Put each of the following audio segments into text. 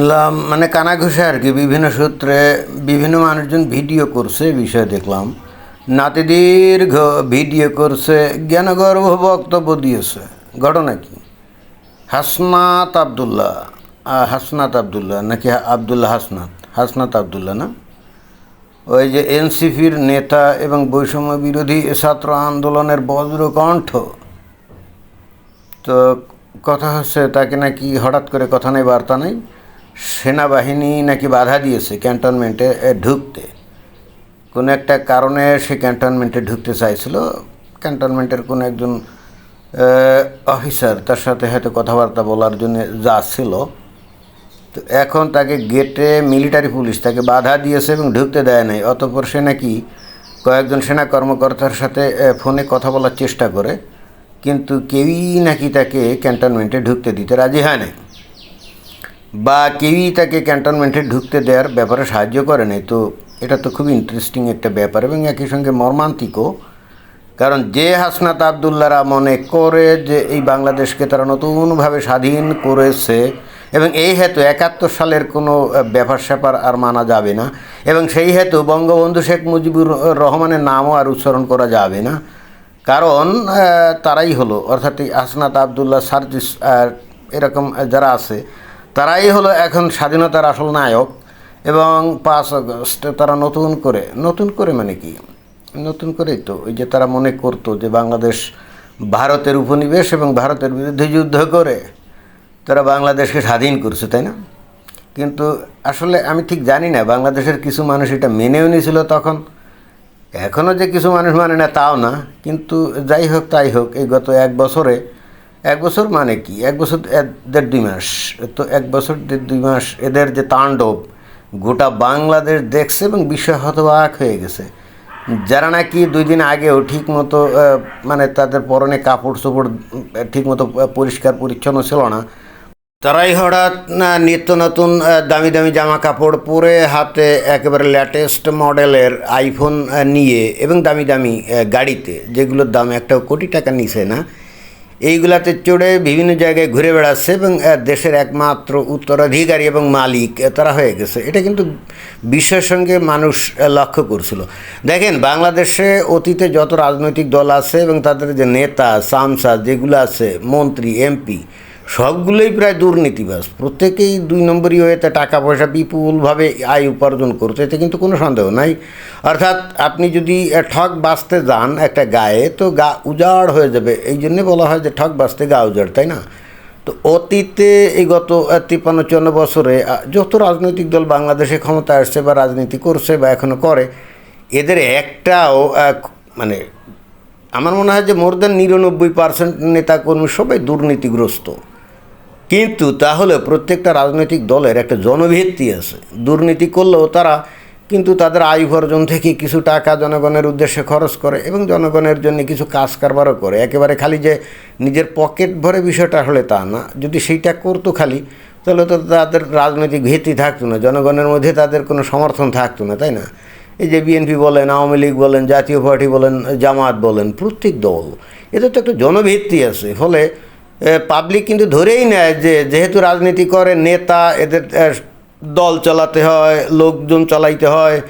শুনলাম মানে কানাঘুষে আর কি, বিভিন্ন সূত্রে বিভিন্ন মানুষজন ভিডিও করছে বিষয়ে দেখলাম। নাতি দীর্ঘ ভিডিও করছে, জ্ঞানগর্ভ বক্তব্য দিয়েছে। ঘটনা কি? হাসনাত আবদুল্লাহ হাসনাত আবদুল্লাহ, নাকি আবদুল্লাহ হাসনাত? হাসনাত আবদুল্লাহ না? ওই যে এনসিপির নেতা এবং বৈষম্য বিরোধী ছাত্র আন্দোলনের বজ্রকণ্ঠ তো কথা হচ্ছে তাকে নাকি হঠাৎ করে কথা নেই, বার্তা নেই। সেনাবাহিনী নাকি বাধা দিয়েছে ক্যান্টনমেন্টে ঢুকতে। কোনো একটা কারণে সে ক্যান্টনমেন্টে ঢুকতে চাইছিল। ক্যান্টনমেন্টের কোনো একজন অফিসার, তার সাথে হয়তো কথাবার্তা বলার জন্য যাচ্ছিল তো এখন তাকে গেটে মিলিটারি পুলিশ তাকে বাধা দিয়েছে এবং ঢুকতে দেয় নাই। অতঃপর সে নাকি কয়েকজন সেনা কর্মকর্তার সাথে ফোনে কথা বলার চেষ্টা করে, কিন্তু কেউই নাকি তাকে ক্যান্টনমেন্টে ঢুকতে দিতে রাজি হয় নাই। বা কেউই তাকে ক্যান্টনমেন্টে ঢুকতে দেওয়ার ব্যাপারে সাহায্য করে নাই। তো এটা তো খুব ইন্টারেস্টিং একটা ব্যাপার এবং একই সঙ্গে মর্মান্তিকও। কারণ যে হাসনাত আবদুল্লারা মনে করে যে এই বাংলাদেশকে তারা নতুনভাবে স্বাধীন করেছে এবং এই হেতু একাত্তর সালের কোনো ব্যাপার স্যাপার আর মানা যাবে না এবং সেই হেতু বঙ্গবন্ধু শেখ মুজিবুর রহমানের নামও আর উচ্চারণ করা যাবে না। কারণ তারাই হলো, অর্থাৎ এই হাসনাত আবদুল্লাহ সার্জিস এরকম যারা আছে তারাই হলো এখন স্বাধীনতার আসল নায়ক এবং পাঁচ আগস্ট তারা নতুন করে নতুন করে মানে কি? নতুন করেই তো, ওই যে তারা মনে করতো যে বাংলাদেশ ভারতের উপনিবেশ এবং ভারতের বিরুদ্ধে যুদ্ধ করে, তারা বাংলাদেশকে স্বাধীন করছে, তাই না? কিন্তু আসলে আমি ঠিক জানি না, বাংলাদেশের কিছু মানুষ এটা মেনেও নিয়েছিল তখন এখনও যে কিছু মানুষ মানে না, তাও না, কিন্তু যাই হোক তাই হোক, এই গত এক বছরে এক বছর মানে কি? এক বছর দেড় দুই মাস। তো এক বছর দেড় দুই মাস এদের যে তাণ্ডব, গোটা বাংলাদেশ দেখছে এবং বিশ্ব হতবাক হয়ে গেছে। যারা নাকি দুই দিন আগেও ঠিক মতো মানে তাদের পরনে কাপড় চোপড় ঠিক মতো পরিষ্কার পরিচ্ছন্ন ছিল না। তারাই হঠাৎ নিত্য নতুন দামি দামি জামা কাপড় পরে হাতে একেবারে লেটেস্ট মডেলের আইফোন নিয়ে এবং দামি দামি গাড়িতে, যেগুলোর দাম একটা কোটি টাকা নিছে না এইগুলাতে চড়ে বিভিন্ন জায়গায় ঘুরে বেড়াচ্ছে এবং দেশের একমাত্র উত্তরাধিকারী এবং মালিক তারা হয়ে গেছে। এটা কিন্তু বিশ্বের সঙ্গে মানুষ লক্ষ্য করছিল। দেখেন, বাংলাদেশে অতীতে যত রাজনৈতিক দল আছে এবং তাদের যে নেতা সামসা যেগুলো আছে, মন্ত্রী, এমপি সবগুলোই প্রায় দুর্নীতিবাস প্রত্যেকেই দুই নম্বরই হয়েতে টাকা পয়সা বিপুলভাবে আয় উপার্জন করতে এতে কিন্তু কোনো সন্দেহ নাই। অর্থাৎ আপনি যদি ঠক বাঁচতে যান একটা গায়ে, তো গা উজাড় হয়ে যাবে। এই জন্যে বলা হয় যে ঠক বাঁচতে গা উজাড়, তাই না? তো অতীতে এই গত তিপ্পান্ন, চুয়ান্ন বছরে যত রাজনৈতিক দল বাংলাদেশে ক্ষমতা আসছে বা রাজনীতি করছে বা এখনও করে, এদের একটাও মানে আমার মনে হয় যে মোর দেন নিরানব্বই পার্সেন্ট নেতাকর্মী সবাই দুর্নীতিগ্রস্ত। কিন্তু তাহলে প্রত্যেকটা রাজনৈতিক দলের একটা জনভিত্তি আছে। দুর্নীতি করলেও তারা কিন্তু তাদের আয় উপার্জন থেকে কিছু টাকা জনগণের উদ্দেশ্যে খরচ করে এবং জনগণের জন্য কিছু কাজ কারবারও করে। একেবারে খালি যে নিজের পকেট ভরে বিষয়টা হলে তা না। যদি সেইটা করতো খালি, তাহলে তো তাদের রাজনৈতিক ভিত্তি থাকতো না। জনগণের মধ্যে তাদের কোনো সমর্থন থাকতো না, তাই না? এই যে বিএনপি বলেন, আওয়ামী লীগ বলেন, জাতীয় পার্টি বলেন, জামাত বলেন, প্রত্যেক দল, এদের তো একটা জনভিত্তি আছে। ফলে পাবলিক কিন্তু ধরেই নেয় যে যেহেতু রাজনীতি করে নেতা এদের দল চালাতে হয় লোকজন চালাইতে হয়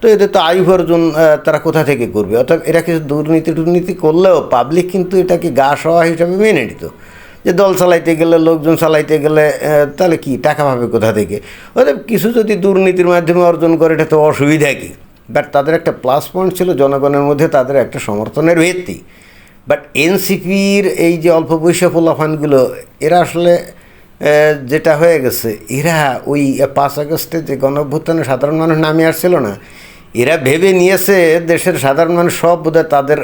তো এদের তো আয় আহ, তারা কোথা থেকে করবে? অর্থাৎ এরা কিছু দুর্নীতি টুর্নীতি করলেও পাবলিক কিন্তু এটাকে গা সওয়া হিসাবে মেনে নিত। যে দল চালাইতে গেলে লোকজন চালাইতে গেলে তাহলে কি টাকা পাবে কোথা থেকে? অর্থাৎ কিছু যদি দুর্নীতির মাধ্যমে অর্জন করে এটা তো অসুবিধা কি? বাট তাদের একটা প্লাস পয়েন্ট ছিল জনগণের মধ্যে তাদের একটা সমর্থনের ভিত্তি। বাট এনসিপির এই যে অল্প বয়সী ফলাফানগুলো এরা আসলে যেটা হয়ে গেছে, এরা ওই পাঁচ আগস্টে যে গণঅভ্যুত্থানে সাধারণ মানুষ নামে আসছিল না, এরা ভেবে নিয়েছে দেশের সাধারণ মানুষ সব বোধহয় তাদের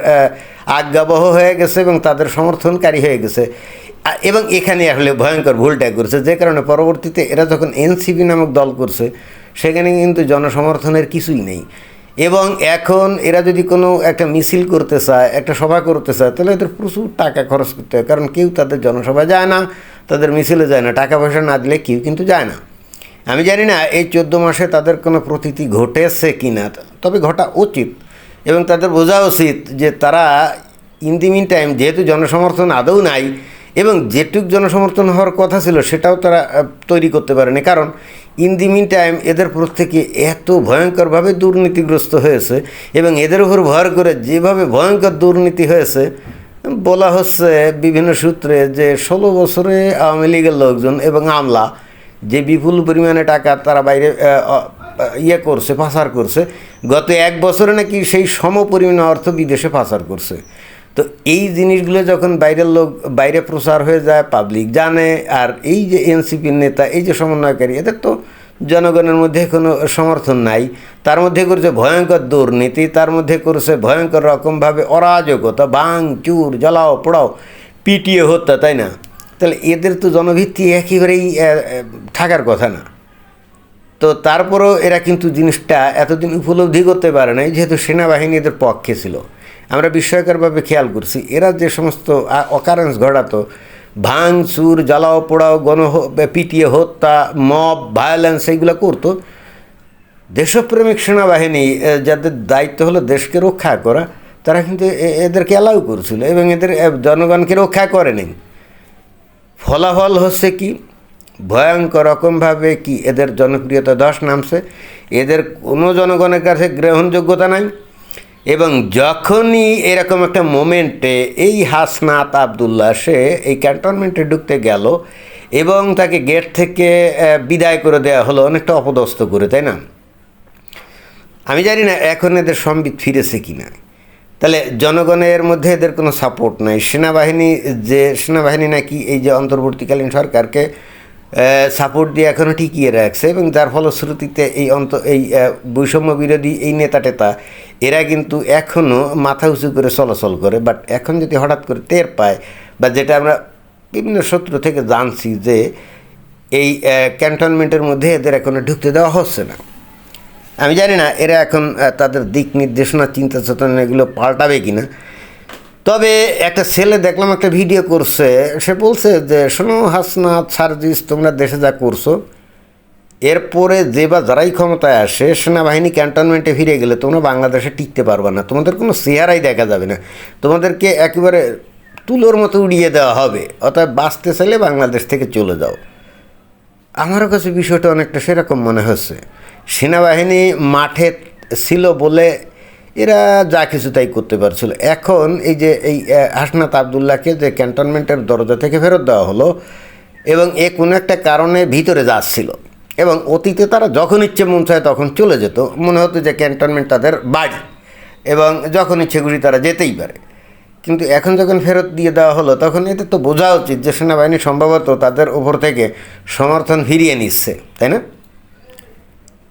আজ্ঞাবহ হয়ে গেছে এবং তাদের সমর্থনকারী হয়ে গেছে। এবং এখানে আসলে ভয়ঙ্কর ভুলটা করছে যে কারণে পরবর্তীতে এরা যখন এনসিপি নামক দল করছে, সেখানে কিন্তু জনসমর্থনের কিছুই নেই। এবং এখন এরা যদি কোনো একটা মিছিল করতে চায়, একটা সভা করতে চায়, তাহলে এদের প্রচুর টাকা খরচ করতে হয়। কারণ কেউ তাদের জনসভা যায় না, তাদের মিছিলে যায় না, টাকা পয়সা না দিলে কেউ কিন্তু যায় না। আমি জানি না এই চোদ্দ মাসে তাদের কোনো প্রতীতি ঘটেছে কি না তবে ঘটা উচিত। এবং তাদের বোঝা উচিত যে তারা ইন দি মিন টাইম যেহেতু জনসমর্থন আদৌ নাই এবং যেটুক জনসমর্থন হওয়ার কথা ছিল, সেটাও তারা তৈরি করতে পারেনি। কারণ ইন দি মিন টাইম এদের প্রত্যেকে এত ভয়ঙ্করভাবে দুর্নীতিগ্রস্ত হয়েছে এবং এদের উপর ভর করে যেভাবে ভয়ঙ্কর দুর্নীতি হয়েছে, বলা হচ্ছে বিভিন্ন সূত্রে যে ষোলো বছরে আওয়ামী লীগের লোকজন এবং আমলা যে বিপুল পরিমাণে টাকা তারা বাইরে ইয়ে করছে, পাচার করছে, গত এক বছরে নাকি সেই সম পরিমাণে অর্থ বিদেশে পাচার করছে। তো এই জিনিসগুলো যখন বাইরের লোক, বাইরে প্রচার হয়ে যায় পাবলিক জানে, আর এই যে এনসিপির নেতা, এই যে সমন্বয়কারী, এদের তো জনগণের মধ্যে কোনো সমর্থন নাই। তার মধ্যে করেছে ভয়ঙ্কর দুর্নীতি, তার মধ্যে করেছে ভয়ঙ্কর রকমভাবে অরাজকতা বাং চুর, জ্বালাও, পোড়াও, পিটিয়ে হত্যা, তাই না? তাহলে এদের তো জনভিত্তি একেবারেই থাকার কথা না। তো তারপরেও এরা কিন্তু জিনিসটা এতদিন উপলব্ধি করতে পারে নাই, যেহেতু সেনাবাহিনী এদের পক্ষে ছিল। আমরা বিস্ময়করভাবে খেয়াল করছি। এরা যে সমস্ত অকারেন্স ঘটাতো, ভাঙ, চুর, জ্বালাও, পোড়াও গণ পিটিয়ে, হত্যা, মব, ভায়োলেন্স এইগুলো করতো। দেশপ্রেমিক সেনাবাহিনী যাদের দায়িত্ব হলো দেশকে রক্ষা করা, তারা কিন্তু এদেরকে অ্যালাউ করছিল এবং এদের জনগণকে রক্ষা করেনি। ফলাফল হচ্ছে কি? ভয়ঙ্কর রকমভাবে কি এদের জনপ্রিয়তা দশ নামছে? এদের কোনো জনগণের কাছে গ্রহণযোগ্যতা নাই। এবং যখনই এরকম একটা মোমেন্টে এই হাসনাত আবদুল্লাহ, সে এই ক্যান্টনমেন্টে ঢুকতে গেল এবং তাকে গেট থেকে বিদায় করে দেওয়া হলো, অনেকটা অপদস্থ করে, তাই না? আমি জানি না এখন এদের সম্বিত ফিরেছে কি না। তাহলে জনগণের মধ্যে এদের কোনো সাপোর্ট নাই। সেনাবাহিনী, যে সেনাবাহিনী নাকি এই যে অন্তর্বর্তীকালীন সরকারকে সাপোর্ট দিয়ে এখনও টিকিয়ে রাখছে এবং যার ফলশ্রুতিতে এই অন্ত, এই বৈষম্য বিরোধী এই নেতা টেতা এরা কিন্তু এখনও মাথা উঁচু করে চলাচল করে বাট এখন যদি হঠাৎ করে টের পায়, বা যেটা আমরা বিভিন্ন সূত্র থেকে জানছি যে এই ক্যান্টনমেন্টের মধ্যে এদের এখনও ঢুকতে দেওয়া হচ্ছে না। আমি জানি না এরা এখন তাদের দিক নির্দেশনা, চিন্তা চেতনা এগুলো পাল্টাবে কি না তবে একটা ছেলে দেখলাম একটা ভিডিও করছে, সে বলছে যে, শোনো হাসনাত, সার্জিস, তোমরা দেশে যা করছ এরপরে যে বা যারাই ক্ষমতায় আসে, সেনাবাহিনী ক্যান্টনমেন্টে ফিরে গেলে তোমরা বাংলাদেশে টিকতে পারবে না। তোমাদের কোনো চেহারাই দেখা যাবে না। তোমাদেরকে একেবারে তুলোর মতো উড়িয়ে দেওয়া হবে। অর্থাৎ বাঁচতে চাইলে বাংলাদেশ থেকে চলে যাও। আমার কাছে বিষয়টা অনেকটা সেরকম মনে হচ্ছে। সেনাবাহিনী মাঠে ছিল বলে এরা যা কিছু তাই করতে পারছিল। এখন এই যে এই হাসনাত আবদুল্লাহকে যে ক্যান্টনমেন্টের দরজা থেকে ফেরত দেওয়া হলো এবং এ কোনো একটা কারণে ভিতরে যাচ্ছিল এবং অতীতে তারা যখন ইচ্ছে মন চায় তখন চলে যেত। মনে হতো যে ক্যান্টনমেন্ট তাদের বাড়ি এবং যখন ইচ্ছে খুশি তারা যেতেই পারে। কিন্তু এখন যখন ফেরত দিয়ে দেওয়া হলো, তখন এদের তো বোঝা উচিত যে সেনাবাহিনী সম্ভবত তাদের ওপর থেকে সমর্থন ফিরিয়ে নিচ্ছে, তাই না?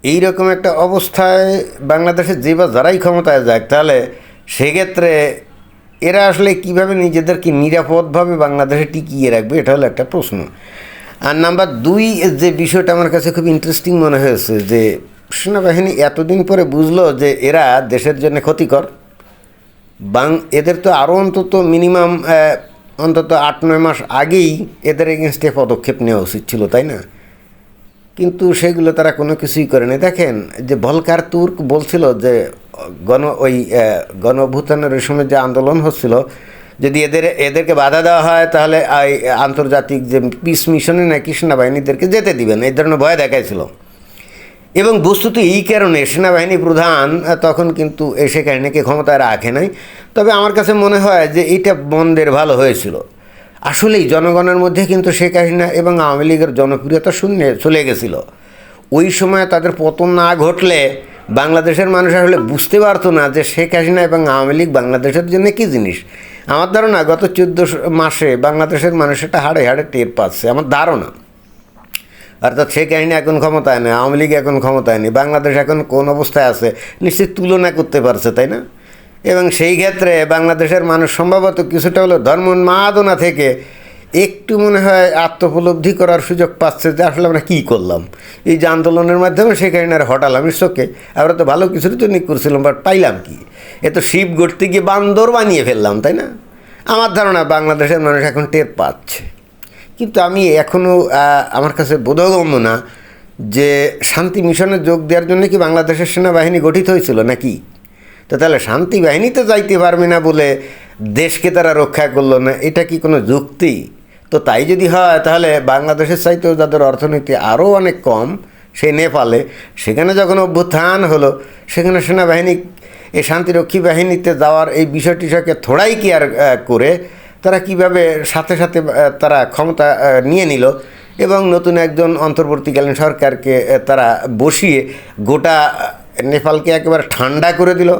এই রকম একটা অবস্থায় বাংলাদেশে যে বা যারাই ক্ষমতায় যাক, তাহলে সেক্ষেত্রে এরা আসলে কীভাবে নিজেদেরকে নিরাপদভাবে বাংলাদেশে টিকিয়ে রাখবে, এটা হলো একটা প্রশ্ন। আর নাম্বার দুই, যে বিষয়টা আমার কাছে খুব ইন্টারেস্টিং মনে হয়েছে যে, সেনাবাহিনী এতদিন পরে বুঝলো যে এরা দেশের জন্য ক্ষতিকর। বাং, এদের তো আরও অন্তত মিনিমাম অন্তত আট, নয় মাস আগেই এদের এগেনস্টে পদক্ষেপ নেওয়া উচিত ছিল, তাই না? কিন্তু সেগুলো তারা কোনো কিছুই করেনি দেখেন, যে ভলকার তুর্ক বলছিল যে, গণ ওই গণ অভ্যুত্থানের সময় যে আন্দোলন হচ্ছিল যদি এদের, এদেরকে বাধা দেওয়া হয়, তাহলে আন্তর্জাতিক যে পিস মিশনে নাকি সেনাবাহিনীদেরকে যেতে দিবেন। এই ধরনের ভয় দেখাইছিল। এবং বস্তুত এই কারণে সেনাবাহিনী প্রধান তখন কিন্তু এই শেখ হাসিনাকে ক্ষমতায় রাখে নাই। তবে আমার কাছে মনে হয় যে এটা বন্ধের ভালো হয়েছিল। আসলেই জনগণের মধ্যে কিন্তু শেখ হাসিনা এবং আওয়ামী লীগের জনপ্রিয়তা শূন্যে চলে গেছিল। ওই সময় তাদের পতন না ঘটলে বাংলাদেশের মানুষ আসলে বুঝতে পারতো না যে শেখ হাসিনা এবং আওয়ামী লীগ বাংলাদেশের জন্য কী জিনিস। আমার ধারণা গত চোদ্দ মাসে বাংলাদেশের মানুষ এটা হাড়ে হাড়ে টের পাচ্ছে, আমার ধারণা। অর্থাৎ শেখ কাহিনী এখন ক্ষমতায় নেই, আওয়ামী লীগ এখন ক্ষমতায় নেই, বাংলাদেশ এখন কোন অবস্থায় আছে নিশ্চিত তুলনা করতে পারছে, তাই না? এবং সেই ক্ষেত্রে বাংলাদেশের মানুষ সম্ভবত কিছুটা হলো ধর্মোন্মাদনা থেকে একটু মনে হয় আত্মপলব্ধি করার সুযোগ পাচ্ছে যে আসলে আমরা কী করলাম। এই যে আন্দোলনের মাধ্যমে শেখ হাসিনার হটালাম ইসকে আমরা তো ভালো কিছুর জন্য করছিলাম বাট পাইলাম কি? এ তো শিব গড়তে গিয়ে বান্দর বানিয়ে ফেললাম, তাই না? আমার ধারণা বাংলাদেশের মানুষ এখন টের পাচ্ছে। কিন্তু আমি এখনও আমার কাছে বোধগম্য না যে শান্তি মিশনে যোগ দেওয়ার জন্য কি বাংলাদেশের সেনাবাহিনী গঠিত হয়েছিল নাকি? তো তাহলে শান্তি বাহিনীতে যাইতে পারবে না বলে দেশকে তারা রক্ষা করল না, এটা কি কোনো যুক্তি? তো তাই যদি হয়, তাহলে বাংলাদেশের চাইতেও যাদের অর্থনীতি আরও অনেক কম, সেই নেপালে, সেখানে যখন অভ্যুত্থান হলো, সেখানে সেনাবাহিনী এই শান্তিরক্ষী বাহিনীতে যাওয়ার এই বিষয়টিকে থোড়াই কি আর করে তারা কীভাবে সাথে সাথে তারা ক্ষমতা নিয়ে নিল এবং নতুন একজন অন্তর্বর্তীকালীন সরকারকে তারা বসিয়ে গোটা নেপালকে একেবারে ঠান্ডা করে দিল।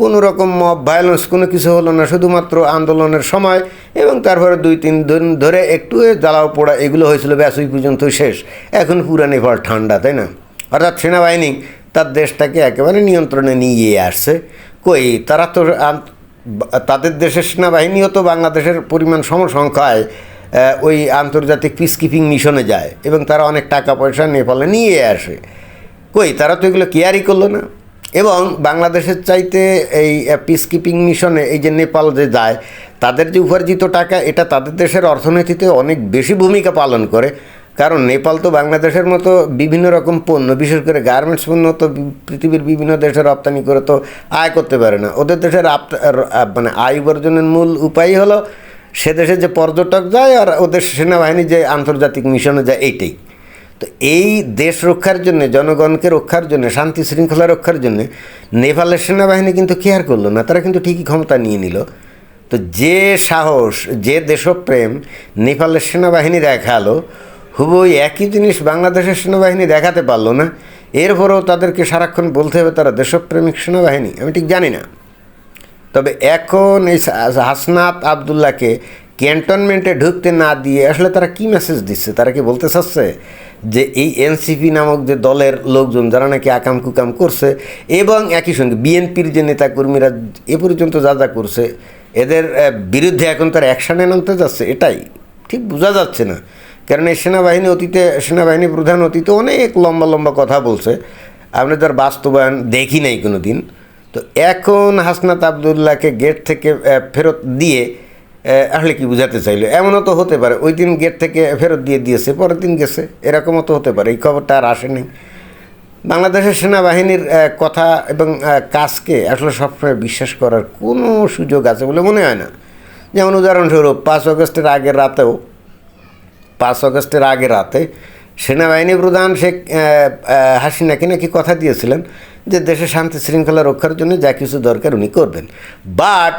কোনো রকম মব ভায়োলেন্স কোনো কিছু হলো না, শুধুমাত্র আন্দোলনের সময় এবং তারপরে দুই, তিন দিন ধরে একটু জ্বালাও পোড়া এগুলো হয়েছিল, ব্যাস ওই পর্যন্ত শেষ। এখন পুরা নেপাল ঠান্ডা, তাই না? অর্থাৎ সেনাবাহিনী তার দেশটাকে একেবারে নিয়ন্ত্রণে নিয়ে আসছে। কই, তারা তো তাদের দেশের সেনাবাহিনীও তো বাংলাদেশের পরিমাণ সমসংখ্যায় ওই আন্তর্জাতিক পিস কিপিং মিশনে যায় এবং তারা অনেক টাকা পয়সা নেপালে নিয়ে আসে। কই, তারা তো এগুলো কেয়ারই করল না। এবং বাংলাদেশের চাইতে এই পিস কিপিং মিশনে এই যে নেপাল যে যায়, তাদের যে উপার্জিত টাকা, এটা তাদের দেশের অর্থনীতিতে অনেক বেশি ভূমিকা পালন করে। কারণ নেপাল তো বাংলাদেশের মতো বিভিন্ন রকম পণ্য, বিশেষ করে গার্মেন্টস পণ্য তো পৃথিবীর বিভিন্ন দেশে রপ্তানি করে তো আয় করতে পারে না। ওদের দেশের মানে আয় উপার্জনের মূল উপায় হলো সে দেশে যে পর্যটক যায় আর ওদের সেনাবাহিনী যে আন্তর্জাতিক মিশনে যায় এইটাই। তো এই দেশ রক্ষার জন্য, জনগণকে রক্ষার জন্য, শান্তি শৃঙ্খলা রক্ষার জন্য নেপালের সেনাবাহিনী কিন্তু কেয়ার করল না, তারা কিন্তু ঠিকই ক্ষমতা নিয়ে নিল। তো যে সাহস, যে দেশপ্রেম নেপালের সেনাবাহিনী দেখাল হুবু একই জিনিস বাংলাদেশের সেনাবাহিনী দেখাতে পারল না। এরপরেও তাদেরকে সারাক্ষণ বলতে হবে, তারা দেশপ্রেমিক সেনাবাহিনী। আমি ঠিক জানি না। তবে এখন এই হাসনাত আবদুল্লাহকে ক্যান্টনমেন্টে ঢুকতে না দিয়ে আসলে তারা কি মেসেজ দিচ্ছে? তারা কি বলতে চাচ্ছে যে এই এনসিপি নামক যে দলের লোকজন, যারা নাকি আকাম কুকাম করছে, এবং একই সঙ্গে বিএনপির যে নেতাকর্মীরা এ পর্যন্ত যা যা করছে, এদের বিরুদ্ধে এখন তার অ্যাকশানে নামতে যাচ্ছে, এটাই। ঠিক বোঝা যাচ্ছে না। কারণ এই সেনাবাহিনী অতীতে, সেনাবাহিনী প্রধান অতীতে অনেক লম্বা লম্বা কথা বলছে। আপনি তার বাস্তবায়ন দেখি নাই কোনো দিন তো এখন হাসনাত আবদুল্লাহকে গেট থেকে ফেরত দিয়ে আসলে কি বুঝাতে চাইলো? এমনও তো হতে পারে, ওই দিন গেট থেকে ফেরত দিয়ে দিয়েছে, পরের দিন গেছে। এরকমও তো হতে পারে, এই খবরটা আর আসেনি বাংলাদেশের সেনাবাহিনীর কথা এবং কাজকে আসলে সবসময় বিশ্বাস করার কোনো সুযোগ আছে বলে মনে হয় না। যেমন উদাহরণস্বরূপ, পাঁচ অগস্টের আগের রাতেও পাঁচ অগস্টের আগে রাতে সেনাবাহিনী প্রধান শেখ হাসিনাকে নাকি কথা দিয়েছিলেন যে দেশে শান্তি শৃঙ্খলা রক্ষার জন্য যা কিছু দরকার উনি করবেন। বাট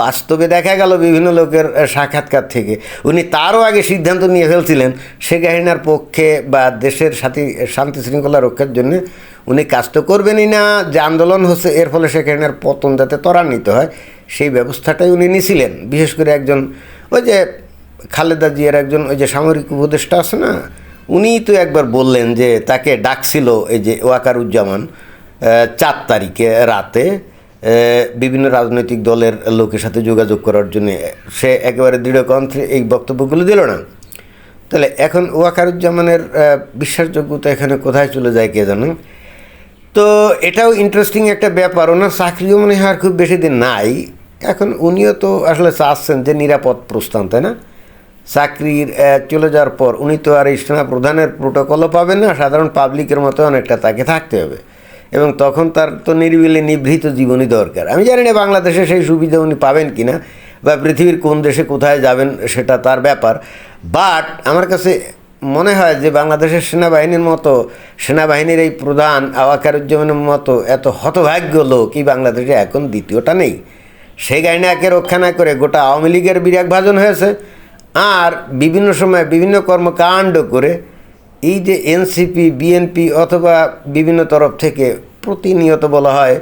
বাস্তবে দেখা গেল বিভিন্ন লোকের সাক্ষাৎকার থেকে উনি তারও আগে সিদ্ধান্ত নিয়ে ফেলছিলেন শেখ হাসিনার পক্ষে বা দেশের সাথে শান্তি শৃঙ্খলা রক্ষার জন্য উনি কাজ তো করবেনই না, যে আন্দোলন হচ্ছে এর ফলে শেখ হাসিনার পতন যাতে ত্বরান্বিত হয়, সেই ব্যবস্থাটাই উনি নিছিলেন। বিশেষ করে একজন ওই যে খালেদা জিয়ার একজন ওই যে সামরিক উপদেষ্টা আছে না, উনিই তো একবার বললেন যে তাকে ডাকছিল এই যে ওয়াকারুজ্জামান চার তারিখে রাতে বিভিন্ন রাজনৈতিক দলের লোকের সাথে যোগাযোগ করার জন্য। সে একেবারে দৃঢ় কণ্ঠে এই বক্তব্যগুলো দিল না। তাহলে এখন ওয়াকারুজ্জামানের বিশ্বাসযোগ্যতা এখানে কোথায় চলে যায় কে জানেন তো এটাও ইন্টারেস্টিং একটা ব্যাপার, ওনার চাকরিও মনে হয় আর খুব বেশি দিন নাই। এখন উনিও তো আসলে চাচ্ছেন যে নিরাপদ প্রস্থান, তাই না? চাকরির চলে যাওয়ার পর উনি তো আর সেনা প্রধানের প্রোটোকলও পাবেন না, সাধারণ পাবলিকের মতো অনেকটা তাকে থাকতে হবে। এবং তখন তার তো নিরিবিলি নিভৃত জীবনই দরকার। আমি জানি না বাংলাদেশে সেই সুবিধা উনি পাবেন কি না বা পৃথিবীর কোন দেশে কোথায় যাবেন সেটা তার ব্যাপার। বাট আমার কাছে মনে হয় যে বাংলাদেশের সেনাবাহিনীর মতো, সেনাবাহিনীর এই প্রধান আওয়াকারুজ্জামানের মতো এত হতভাগ্য লোক এই বাংলাদেশে এখন দ্বিতীয়টা নেই। সেই গাইনাকে রক্ষা না করে গোটা আওয়ামী লীগের বিরাগ ভাজন হয়েছে। আর বিভিন্ন সময় বিভিন্ন কর্মকাণ্ড করে এই যে এনসিপি বিএনপি অথবা বিভিন্ন তরফ থেকে প্রতিনিয়ত বলা হয়,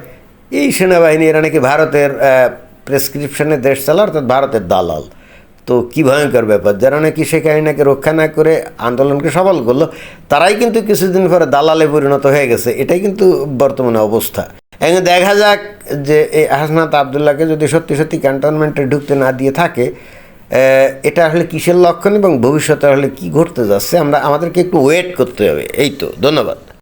এই সেনাবাহিনী এরা নাকি ভারতের প্রেসক্রিপশনে দেশ চালা অর্থাৎ ভারতের দালাল। তো কী ভয়ঙ্কর ব্যাপার, যারা নাকি শেখ হাসিনাকে রক্ষা না করে আন্দোলনকে সফল করল, তারাই কিন্তু কিছুদিন পরে দালালে পরিণত হয়ে গেছে। এটাই কিন্তু বর্তমানে অবস্থা। এখন দেখা যাক যে এই হাসনাত আবদুল্লাহকে যদি সত্যি সত্যি ক্যান্টনমেন্টে ঢুকতে না দিয়ে থাকে এটা আসলে কিসের লক্ষণ এবং ভবিষ্যতে আসলে কি ঘটতে যাচ্ছে, আমরা আমাদেরকে একটু ওয়েট করতে হবে। এই তো, ধন্যবাদ।